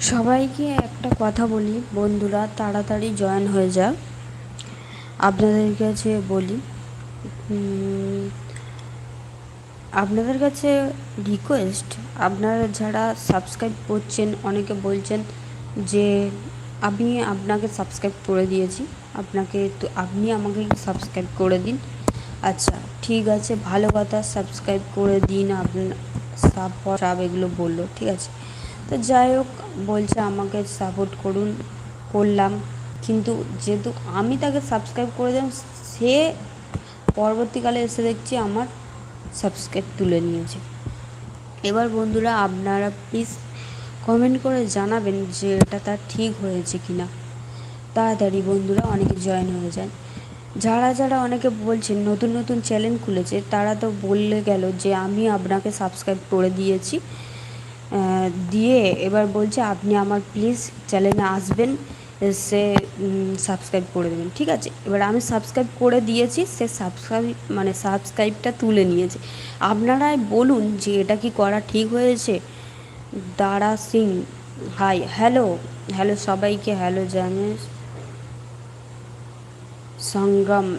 সবাইকে একটা কথা বলি। বন্ধুরা, তাড়াতাড়ি জয়েন হয়ে যা আপনাদের কাছে বলি আপনাদের কাছে রিকোয়েস্ট আপনারা যারা সাবস্ক্রাইব করছেন, অনেকে বলছেন যে, আমি আপনাকে সাবস্ক্রাইব করে দিয়েছি। আপনাকে তো আপনি আমাকে সাবস্ক্রাইব করে দিন। আচ্ছা ঠিক আছে, ভালো কথা সাবস্ক্রাইব করে দিন। আপনার সাব এগুলো বলল, ঠিক আছে? তো যাই হোক, বলছে আমাকে সাপোর্ট করুন, করলাম। কিন্তু যেহেতু আমি তাকে সাবস্ক্রাইব করে দিলাম, সে পরবর্তীকালে এসে দেখছি আমার সাবস্ক্রাইব তুলে নিয়েছে। এবার বন্ধুরা, আপনারা প্লিজ কমেন্ট করে জানাবেন যে এটা তার ঠিক হয়েছে কি না তাড়াতাড়ি বন্ধুরা, অনেকে জয়েন হয়ে যান যারা যারা অনেকে বলছেন নতুন নতুন চ্যানেল খুলেছে, তারা তো বললে গেল যে আমি আপনাকে সাবস্ক্রাইব করে দিয়েছি। দিয়ে এবার বলছে, আপনি আমার প্লিজ চ্যানেলে আসবেন সে সাবস্ক্রাইব করে দেবেন। ঠিক আছে? এবার আমি সাবস্ক্রাইব করে দিয়েছি, সে সাবস্ক্রাইব মানে সাবস্ক্রাইবটা তুলে নিয়েছে। আপনারাই বলুন যে এটা কি করা ঠিক হয়েছে? Dara Singh hi hello hello সবাইকে হ্যালো জানিয়ে সংগ্রাম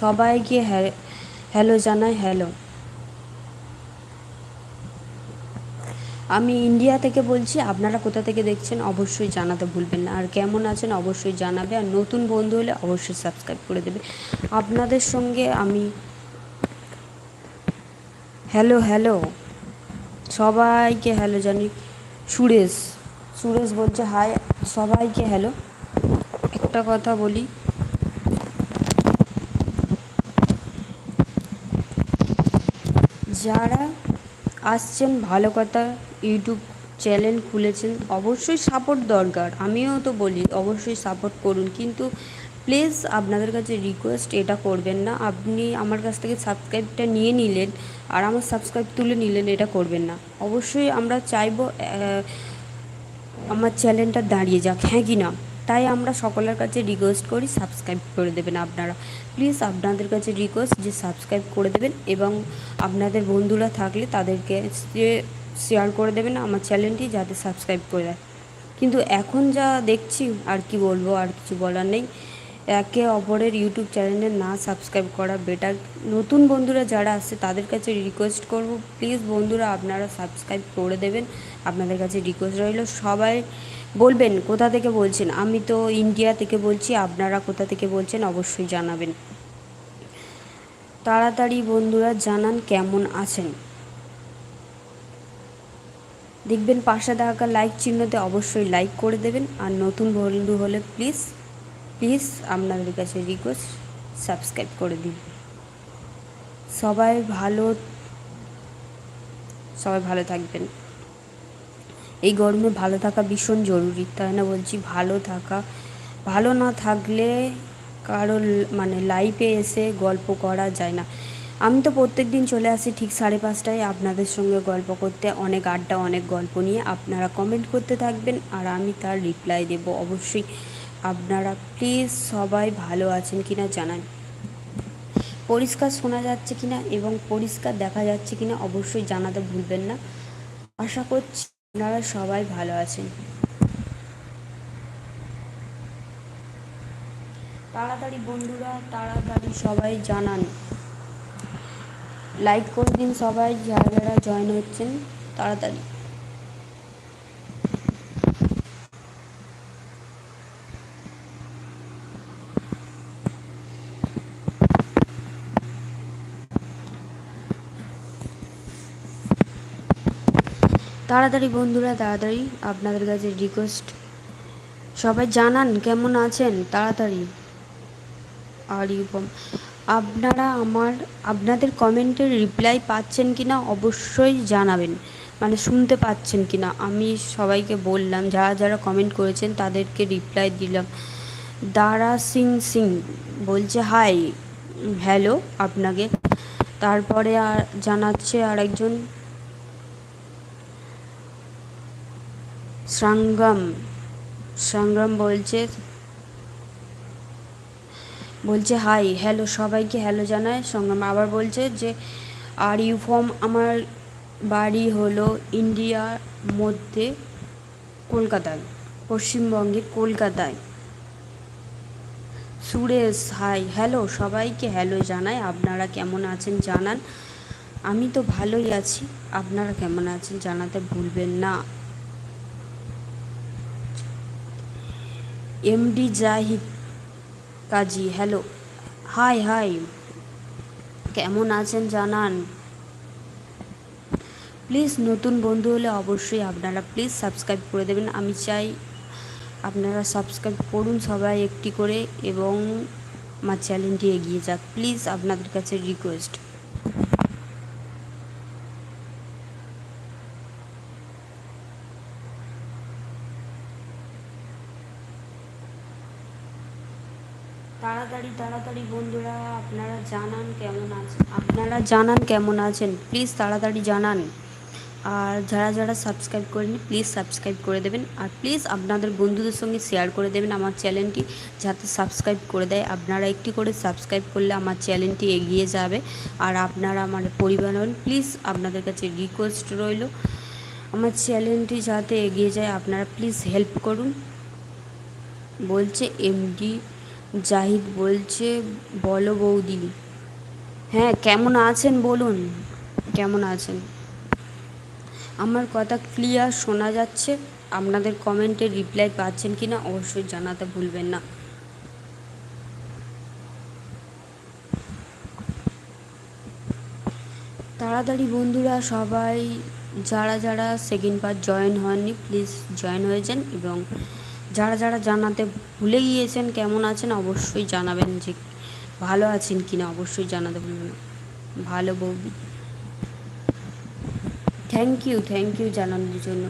সবাইকে হ্যা- হ্যালো জানাই হ্যালো আমি ইন্ডিয়া থেকে বলছি, আপনারা কোথা থেকে দেখছেন অবশ্যই জানাতে ভুলবেন না। আর কেমন আছেন অবশ্যই জানাবে। আর নতুন বন্ধু হলে অবশ্যই সাবস্ক্রাইব করে দেবে। আপনাদের সঙ্গে আমি হ্যালো হ্যালো সবাইকে হ্যালো জানি। সুরেশ। সুরেশ বলছে হাই সবাইকে হ্যালো একটা কথা বলি। যারা আসছেন, ভালো কথা, ইউটিউব চ্যানেল খুলেছেন, অবশ্যই সাপোর্ট দরকার। আমিও তো বলি, অবশ্যই সাপোর্ট করুন। কিন্তু প্লিজ আপনাদের কাছে রিকোয়েস্ট এটা করবেন না। আপনি আমার কাছ থেকে সাবস্ক্রাইবটা নিয়ে নিলেন আর আমার সাবস্ক্রাইব তুলে নিলেন, এটা করবেন না। অবশ্যই আমরা চাইব আমার চ্যানেলটা দাঁড়িয়ে যাক হ্যাঁ কি না? তাই আমরা সকলের কাছে রিকোয়েস্ট করি সাবস্ক্রাইব করে দেবেন আপনারা। প্লিজ আপনাদের কাছে রিকোয়েস্ট যে সাবস্ক্রাইব করে দেবেন এবং আপনাদের বন্ধুরা থাকলে তাদেরকে শেয়ার করে দেবেন আমার চ্যানেলটি যাতে সাবস্ক্রাইব করে দেয়। কিন্তু এখন যা দেখছি, আর কি বলব, আর কিছু বলার নেই। একে অপরের ইউটিউব চ্যানেলে না সাবস্ক্রাইব করা বেটার নতুন বন্ধুরা যারা আসছে তাদের কাছে রিকোয়েস্ট করব। প্লিজ বন্ধুরা, আপনারা সাবস্ক্রাইব করে দেবেন। আপনাদের কাছে রিকোয়েস্ট রইল। সবাই বলবেন, কোথা থেকে বলছেন? আমি তো ইন্ডিয়া থেকে বলছি, আপনারা কোথা থেকে বলছেন অবশ্যই জানাবেন। তাড়াতাড়ি বন্ধুরা জানান কেমন আছেন। দেখবেন পাশে থাকা লাইক চিহ্নতে অবশ্যই লাইক করে দেবেন। আর নতুন বন্ধু হলে প্লিজ প্লিজ আপনাদের কাছে রিকোয়েস্ট সাবস্ক্রাইব করে দিন। সবাই ভালো সবাই ভালো থাকবেন। এই গরমে ভালো থাকা ভীষণ জরুরি, তাই না বলছি? ভালো থাকা, ভালো না থাকলে কারও ল- মানে লাইফে এসে গল্প করা যায় না। আমি তো প্রত্যেক দিন চলে আসি ঠিক সাড়ে পাঁচটায় আপনাদের সঙ্গে গল্প করতে, অনেক আড্ডা, অনেক গল্প নিয়ে। আপনারা কমেন্ট করতে থাকবেন আর আমি তার রিপ্লাই দেব অবশ্যই। আপনারা প্লিজ সবাই ভালো আছেন কি না জানান। পরিষ্কার শোনা যাচ্ছে কিনা এবং পরিষ্কার দেখা যাচ্ছে কিনা অবশ্যই জানাতে ভুলবেন না। আশা করছি আপনারা সবাই ভালো আছেন। তাড়াতাড়ি বন্ধুরা, তাড়াতাড়ি সবাই জানান। লাইক করে দিন সবাই, যারা যারা জয়েন হচ্ছেন, তাড়াতাড়ি। তাড়াতাড়ি বন্ধুরা, তাড়াতাড়ি আপনাদের কাছে রিকোয়েস্ট সবাই জানান, কেমন আছেন? তাড়াতাড়ি। আর ইউপম আপনারা আমার আপনাদের কমেন্টের রিপ্লাই পাচ্ছেন কি না অবশ্যই জানাবেন। মানে শুনতে পাচ্ছেন কি না আমি সবাইকে বললাম, যারা যারা কমেন্ট করেছেন তাদেরকে রিপ্লাই দিলাম। দারা সিং সিং বলছে হাই হ্যালো আপনাকে। তারপরে আর জানাচ্ছে আরেকজন সংগ্রাম সংগ্রাম বলছে বলছে, হাই, হ্যালো, সবাইকে হ্যালো জানায় সংগ্রাম আবার বলছে যে, আর ইউফর্ম আমার বাড়ি হলো ইন্ডিয়ার মধ্যে কলকাতায় পশ্চিমবঙ্গের কলকাতায়। সুরেশ, হাই, হ্যালো, সবাইকে হ্যালো জানাই আপনারা কেমন আছেন জানান। আমি তো ভালোই আছি। আপনারা কেমন আছেন জানাতে ভুলবেন না। MD Zahid Kazi hello hi hi কেমন আছেন জানান? প্লিজ নতুন বন্ধু হলে অবশ্যই আপনারা প্লিজ সাবস্ক্রাইব করে দেবেন। আমি চাই আপনারা সাবস্ক্রাইব করুন সবাই একটি করে এবং আমার চ্যানেলটি এগিয়ে যাক। প্লিজ আপনাদের কাছে রিকোয়েস্ট তাড়াতাড়ি তাড়াতাড়ি বন্ধুরা, আপনারা জানান কেমন আছেন আপনারা জানান কেমন আছেন? প্লিজ তাড়াতাড়ি জানান। আর যারা যারা সাবস্ক্রাইব করেনি প্লিজ সাবস্ক্রাইব করে দেবেন। আর প্লিজ আপনাদের বন্ধুদের সঙ্গে শেয়ার করে দেবেন আমার চ্যানেলটি যাতে সাবস্ক্রাইব করে দেয়। আপনারা একটি করে সাবস্ক্রাইব করলে আমার চ্যানেলটি এগিয়ে যাবে। আর আপনারা আমার পরিবার হন প্লিজ আপনাদের কাছে রিকোয়েস্ট রইল। আমার চ্যানেলটি যাতে এগিয়ে যায়, আপনারা প্লিজ হেল্প করুন। বলছে এমডি জাহিদ বলছে, বলো বৌদি। হ্যাঁ কেমন আছেন বলুন? কেমন আছেন? আমার কথা ক্লিয়ার শোনা যাচ্ছে। আপনাদের কমেন্টে রিপ্লাই পাচ্ছেন কি না অবশ্যই জানাতে ভুলবেন না। তাড়াতাড়ি বন্ধুরা, সবাই যারা যারা সেকেন্ড পার্ট জয়েন হননি প্লিজ জয়েন হয়ে যান এবং যারা যারা জানাতে ভুলে গিয়েছেন, কেমন আছেন অবশ্যই জানাবেন যে ভালো আছেন কি না অবশ্যই জানাতে ভুলবেন ভালো বৌদি থ্যাংক ইউ থ্যাংক ইউ জানানোর জন্য।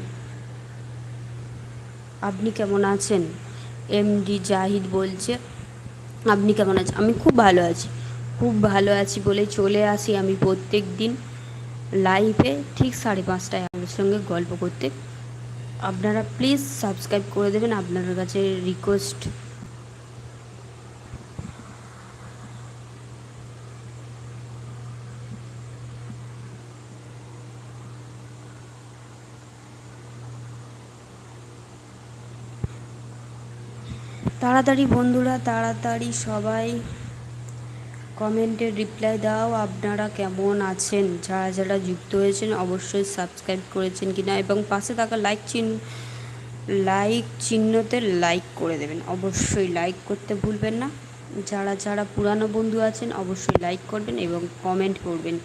আপনি কেমন আছেন? এমডি জাহিদ বলছে, আপনি কেমন আছেন? আমি খুব ভালো আছি। খুব ভালো আছি বলে চলে আসি আমি প্রত্যেক দিন লাইভে ঠিক সাড়ে পাঁচটায় আপনার সঙ্গে গল্প করতে আপনারা প্লিজ সাবস্ক্রাইব করে দেবেন আপনাদের কাছে রিকোয়েস্ট তাড়াতাড়ি বন্ধুরা তাড়াতাড়ি সবাই। কমেন্টে রিপ্লাই দাও, আপনারা কেমন আছেন? যারা যারা যুক্ত হয়েছেন, অবশ্যই সাবস্ক্রাইব করেছেন কিনা এবং পাশে থাকা লাইক চিহ্ন লাইক চিহ্নতে লাইক করে দেবেন। অবশ্যই লাইক করতে ভুলবেন না। যারা যারা পুরানো বন্ধু আছেন, অবশ্যই লাইক করবেন এবং কমেন্ট করবেন।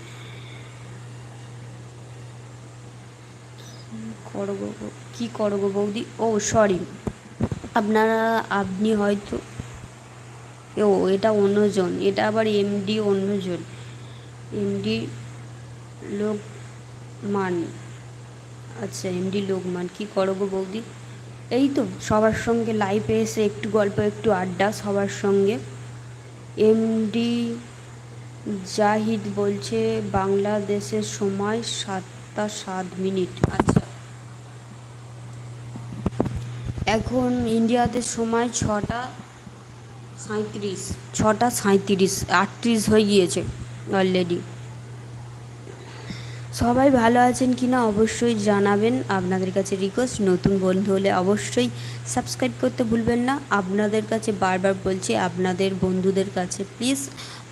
করব কী করব বৌদি? ও সরি আপনারা, আপনি হয়তো ও এটা অন্যজন, এটা আবার এমডি অন্যজন। এমডি লোকমান। আচ্ছা এমডি লোকমান, কী করো বৌদি? এই তো, সবার সঙ্গে লাইভে এসে একটু গল্প, একটু আড্ডা, সবার সঙ্গে। এমডি জাহিদ বলছে, বাংলাদেশের সময় সাতটা সাত মিনিট। আচ্ছা। এখন ইন্ডিয়াতে সময় ছটা সাঁত্রিশ ছটা সাঁত্রিশ আটত্রিশ হয়ে গিয়েছে অলরেডি সবাই ভালো আছেন কি না অবশ্যই জানাবেন। আপনাদের কাছে রিকোয়েস্ট নতুন বন্ধু হলে অবশ্যই সাবস্ক্রাইব করতে ভুলবেন না। আপনাদের কাছে বারবার বলছি, আপনাদের বন্ধুদের কাছে প্লিজ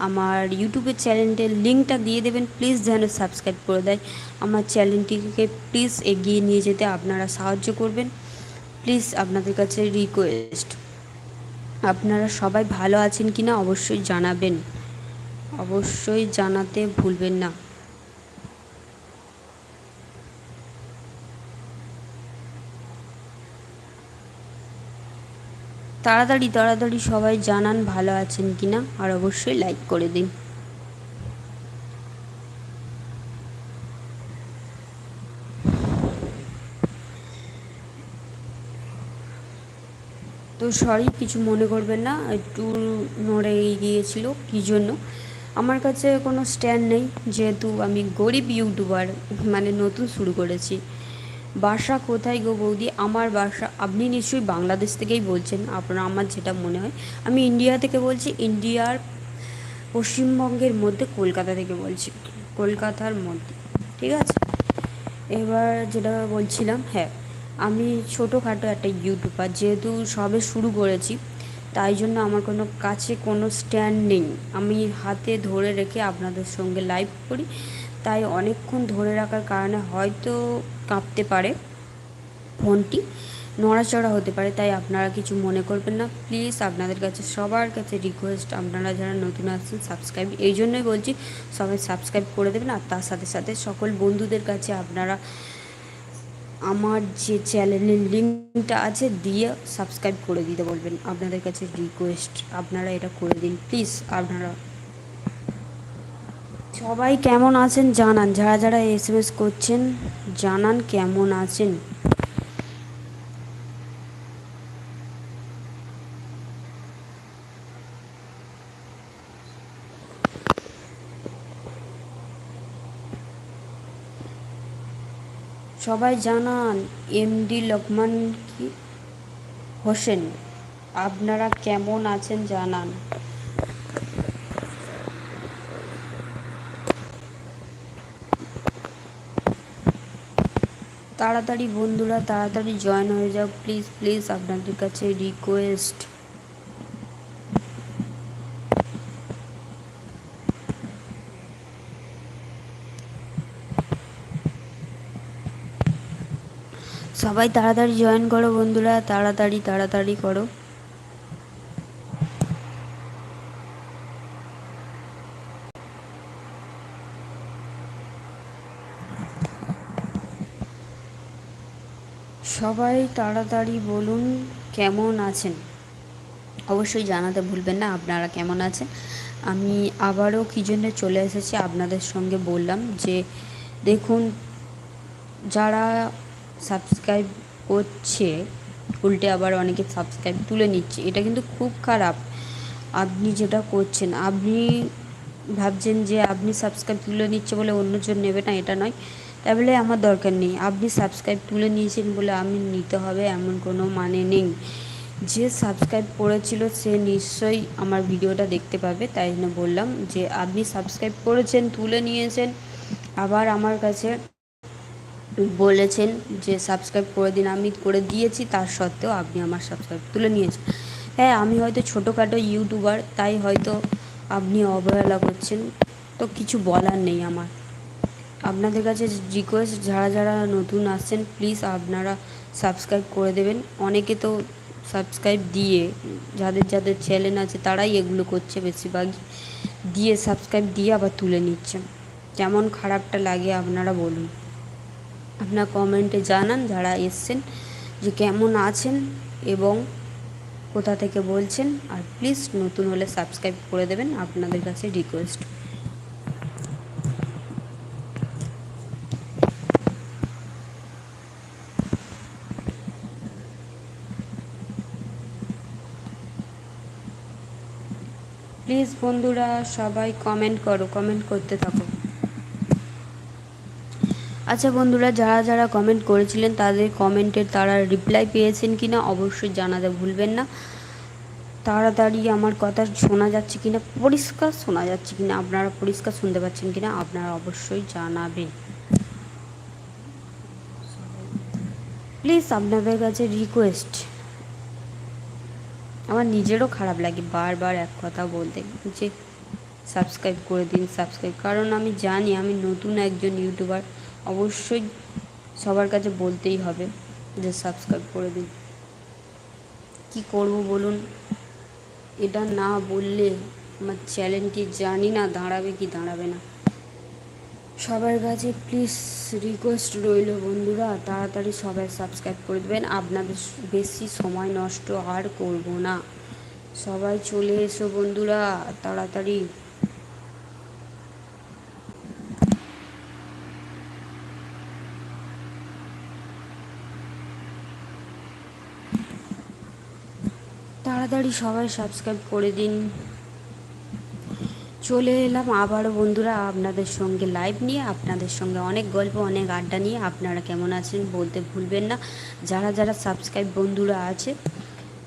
আমার ইউটিউবের চ্যানেলটির লিঙ্কটা দিয়ে দেবেন। প্লিজ যেন সাবস্ক্রাইব করে দেয়। আমার চ্যানেলটিকে প্লিজ এগিয়ে নিয়ে যেতে আপনারা সাহায্য করবেন। প্লিজ আপনাদের কাছে রিকোয়েস্ট আপনারা সবাই ভালো আছেন কি না অবশ্যই জানাবেন। অবশ্যই জানাতে ভুলবেন না। তাড়াতাড়ি তাড়াতাড়ি সবাই জানান ভালো আছেন কি না আর অবশ্যই লাইক করে দিন। সরি, কিছু মনে করবেন না, একটু নড়ে গিয়েছিল, কী জন্য? আমার কাছে কোনো স্ট্যান্ড নেই, যেহেতু আমি গরিব ইউটিউবার মানে নতুন শুরু করেছি। বাসা কোথায় গো বৌদি? আমার বাসা, আপনি নিশ্চয়ই বাংলাদেশ থেকেই বলছেন, আপনার, আমার যেটা মনে হয়। আমি ইন্ডিয়া থেকে বলছি ইন্ডিয়ার পশ্চিমবঙ্গের মধ্যে, কলকাতা থেকে বলছি, কলকাতার মধ্যে, ঠিক আছে? এবার যেটা বলছিলাম হ্যাঁ। আমি ছোটোখাটো একটা ইউটিউবার, যেহেতু সবে শুরু করেছি, তাই জন্য আমার কোনো কাছে কোনো স্ট্যান্ড নেই। আমি হাতে ধরে রেখে আপনাদের সঙ্গে লাইভ করি। তাই অনেকক্ষণ ধরে রাখার কারণে হয়তো কাঁপতে পারে ফোনটি, নড়াচড়া হতে পারে, তাই আপনারা কিছু মনে করবেন না। প্লিজ আপনাদের কাছে, সবার কাছে রিকোয়েস্ট আপনারা যারা নতুন আসছেন সাবস্ক্রাইব এই জন্যই বলছি, সবাই সাবস্ক্রাইব করে দেবেন। আর তার সাথে সাথে সকল বন্ধুদের কাছে আপনারা আমার যে চ্যানেলের লিঙ্কটা আছে দিয়ে সাবস্ক্রাইব করে দিতে বলবেন। আপনাদের কাছে রিকোয়েস্ট আপনারা এটা করে দিন। প্লিজ আপনারা। সবাই কেমন আছেন জানান। যারা যারা এস করছেন, জানান কেমন আছেন। সবাই জানান এমডি লোকমান কি হোসেন? আপনারা কেমন আছেন জানান। তাড়াতাড়ি বন্ধুরা, তাড়াতাড়ি জয়েন হয়ে যাও। প্লিজ প্লিজ আপনাদের কাছে রিকোয়েস্ট সবাই তাড়াতাড়ি জয়েন করো বন্ধুরা, তাড়াতাড়ি তাড়াতাড়ি করো। সবাই তাড়াতাড়ি বলুন কেমন আছেন? অবশ্যই জানাতে ভুলবেন না, আপনারা কেমন আছেন? আমি আবারও কী জন্য চলে এসেছি আপনাদের সঙ্গে বললাম যে, দেখুন, যারা সাবস্ক্রাইব করছে, উল্টে আবার অনেকে সাবস্ক্রাইব তুলে নিচ্ছে। এটা কিন্তু খুব খারাপ। আপনি যেটা করছেন, আপনি ভাবছেন যে আপনি সাবস্ক্রাইব তুলে নিচ্ছে বলে অন্যজন নেবে না, এটা নয়। তাই বলে আমার দরকার নেই। আপনি সাবস্ক্রাইব তুলে নিয়েছেন বলে আমি নিতে হবে, এমন কোনো মানে নেই। যে সাবস্ক্রাইব করেছিল, সে নিশ্চয়ই আমার ভিডিওটা দেখতে পাবে। তাই জন্য বললাম যে, আপনি সাবস্ক্রাইব করেছেন, তুলে নিয়েছেন, আবার আমার কাছে বলেছেন যে সাবস্ক্রাইব করে দিন, আমি করে দিয়েছি, তার সত্ত্বেও আপনি আমার সাবস্ক্রাইব তুলে নিয়েছেন। হ্যাঁ আমি হয়তো ছোটোখাটো ইউটিউবার তাই হয়তো আপনি অবহেলা করছেন, তো কিছু বলার নেই আমার। আপনাদের কাছে রিকোয়েস্ট যারা যারা নতুন আসছেন প্লিজ আপনারা সাবস্ক্রাইব করে দেবেন। অনেকে তো সাবস্ক্রাইব দিয়ে, যাদের যাদের চ্যানেল আছে, তারাই এগুলো করছে বেশিরভাগই। দিয়ে সাবস্ক্রাইব দিয়ে আবার তুলে নিচ্ছে কেমন খারাপটা লাগে আপনারা বলুন। আপনার কমেন্টে জানান যারা এসছেন যে কেমন আছেন এবং কোথা থেকে বলছেন, আর প্লিজ নতুন হলে সাবস্ক্রাইব করে দেবেন আপনাদের কাছে রিকোয়েস্ট প্লিজ বন্ধুরা সবাই কমেন্ট করো কমেন্ট করতে থাকো। আচ্ছা বন্ধুরা, যারা যারা কমেন্ট করেছিলেন তাদের কমেন্টের তারা রিপ্লাই পেয়েছেন কি না অবশ্যই জানাতে ভুলবেন না। তাড়াতাড়ি আমার কথা শোনা যাচ্ছে কি না পরিষ্কার শোনা যাচ্ছে কি না আপনারা পরিষ্কার শুনতে পাচ্ছেন কি না আপনারা অবশ্যই জানাবেন। প্লিজ আপনাদের কাছে রিকোয়েস্ট আমার নিজেরও খারাপ লাগে বারবার এক কথা বলতে, যে সাবস্ক্রাইব করে দিন সাবস্ক্রাইব কারণ আমি জানি আমি নতুন একজন ইউটিউবার অবশ্যই সবার কাছে বলতেই হবে যে সাবস্ক্রাইব করে দিন। কী করব বলুন? এটা না বললে আমার চ্যানেলটি জানি না, দাঁড়াবে কি দাঁড়াবে না। সবার কাছে প্লিজ রিকোয়েস্ট রইল বন্ধুরা, তাড়াতাড়ি সবাই সাবস্ক্রাইব করে দেবেন। আপনাদের বেশি সময় নষ্ট আর করব না। সবাই চলে এসো বন্ধুরা, তাড়াতাড়ি। তাড়াতাড়ি সবাই সাবস্ক্রাইব করে দিন। চলে এলাম আবারও বন্ধুরা আপনাদের সঙ্গে লাইভ নিয়ে। আপনাদের সঙ্গে অনেক গল্প, অনেক আড্ডা নিয়ে। আপনারা কেমন আছেন বলতে ভুলবেন না। যারা যারা সাবস্ক্রাইব বন্ধুরা আছে,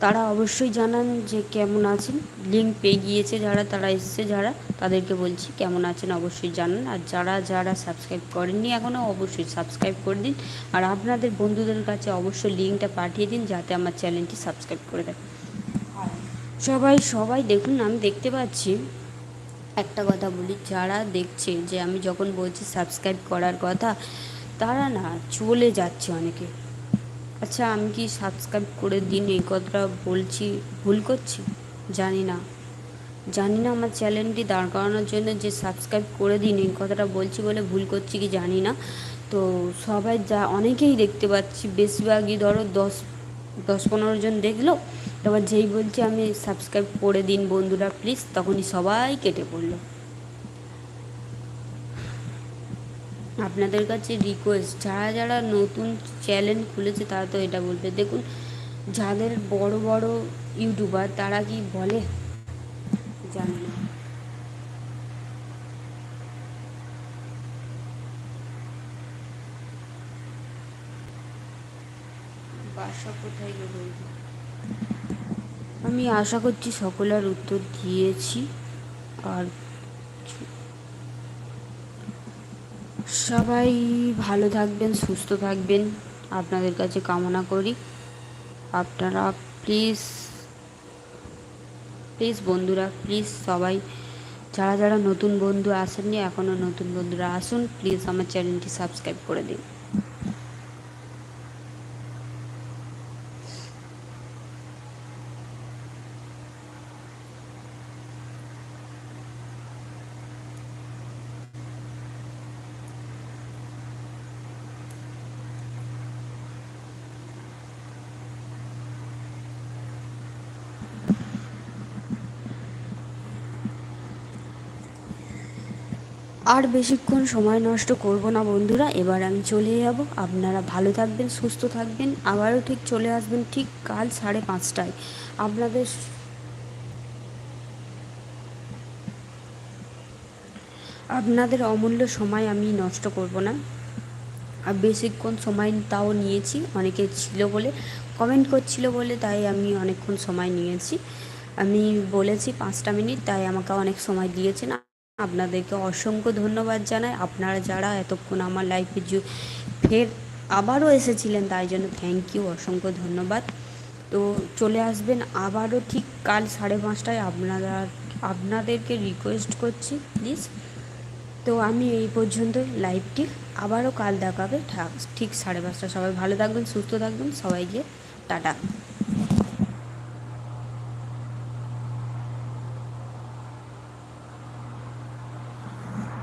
তারা অবশ্যই জানান যে কেমন আছেন। লিঙ্ক পেয়ে গিয়েছে যারা, তারা এসছে যারা, তাদেরকে বলছি কেমন আছেন অবশ্যই জানান। আর যারা যারা সাবস্ক্রাইব করেননি এখনও অবশ্যই সাবস্ক্রাইব করে দিন। আর আপনাদের বন্ধুদের কাছে অবশ্যই লিঙ্কটা পাঠিয়ে দিন, যাতে আমার চ্যানেলটি সাবস্ক্রাইব করে দেয়। সবাই সবাই দেখুন, আমি দেখতে পাচ্ছি। একটা কথা বলি, যারা দেখছে যে আমি যখন বলছি সাবস্ক্রাইব করার কথা, তারা না চলে যাচ্ছে অনেকে। আচ্ছা আমি কি সাবস্ক্রাইব করে দিন এই কথাটা বলছি? ভুল করছি? জানি না। জানি না আমার চ্যানেলটি দাঁড় করানোর জন্য যে সাবস্ক্রাইব করে দিন এই কথাটা বলছি বলে ভুল করছি কি জানি না। তো সবাই যা, অনেকেই দেখতে পাচ্ছি, বেশিরভাগই ধরো দশ দশ পনেরো জন দেখল এবার যেই বলছি আমি সাবস্ক্রাইব করে দিন বন্ধুরা প্লিজ তখনই সবাই কেটে পড়ল। আপনাদের কাছে রিকোয়েস্ট যারা যারা নতুন চ্যানেল খুলেছে, তারা তো এটা বলবে। দেখুন, যাদের বড় বড় ইউটিউবার তারা কি বলে? জানি না। বাসা কোথায় গেল আমি আশা করছি সকলের উত্তর দিয়েছি। আর সবাই ভালো থাকবেন, সুস্থ থাকবেন। আপনাদের কাছে কামনা করি। আপনারা প্লিজ প্লিজ বন্ধুরা প্লিজ সবাই, যারা যারা নতুন বন্ধু আসেননি, এখনও নতুন বন্ধুরা আসুন প্লিজ আমার চ্যানেলটি সাবস্ক্রাইব করে দিন। আর বেশিক্ষণ সময় নষ্ট করব না বন্ধুরা, এবার আমি চলে যাব। আপনারা ভালো থাকবেন, সুস্থ থাকবেন, আবারও ঠিক চলে আসবেন ঠিক কাল সাড়ে পাঁচটায়। আপনাদের আপনাদের অমূল্য সময় আমি নষ্ট করব না। আর বেশিক্ষণ সময় তাও নিয়েছি, অনেকে ছিল বলে কমেন্ট করছিল বলে তাই আমি অনেকক্ষণ সময় নিয়েছি। আমি বলেছি পাঁচটা মিনিট, তাই আমাকে অনেক সময় দিয়েছেন। আপনাদেরকে অসংখ্য ধন্যবাদ জানাই। আপনারা যারা এতক্ষণ আমার লাইফে ফের আবারও এসেছিলেন, তাই জন্য থ্যাংক ইউ অসংখ্য ধন্যবাদ। তো চলে আসবেন আবারও ঠিক কাল সাড়ে পাঁচটায় আপনারা, আপনাদেরকে রিকোয়েস্ট করছি প্লিজ তো আমি এই পর্যন্ত লাইভটি আবারও কাল দেখাবে। ঠিক সাড়ে পাঁচটা সবাই ভালো থাকবেন, সুস্থ থাকবেন, সবাইকে টাটা।